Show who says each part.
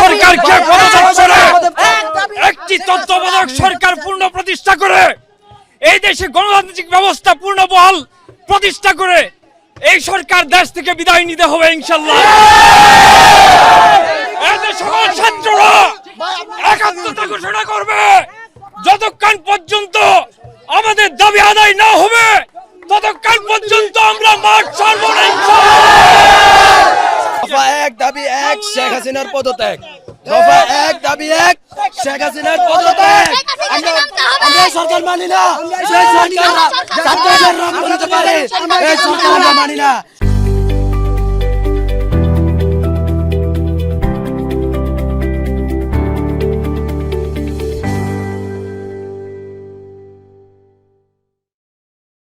Speaker 1: সরকারকে করে একটি তত্ত্বাবধায়ক সরকার পূর্ণ প্রতিষ্ঠা করে এই দেশে গণতান্ত্রিক ব্যবস্থা পূর্ণ বহাল প্রতিষ্ঠা করে এই সরকার দেশ থেকে বিদায় নিতে হবে ইনশাল্লাহ সকল ছাত্ররা একাত্মতা ঘোষণা করবে যতক্ষণ পর্যন্ত আমাদের দাবি আদায় না হবে ততক্ষণ পর্যন্ত আমরা মাঠ ছাড়বো না
Speaker 2: এক দাবি এক শেখ হাসিনার পদত্যাগ। দফা এক দাবি এক শেখ হাসিনার পদত্যাগ। আমরা সরকার মানি না। সেই সরকার রাম করতে পারে। এই সরকার আমরা মানি না।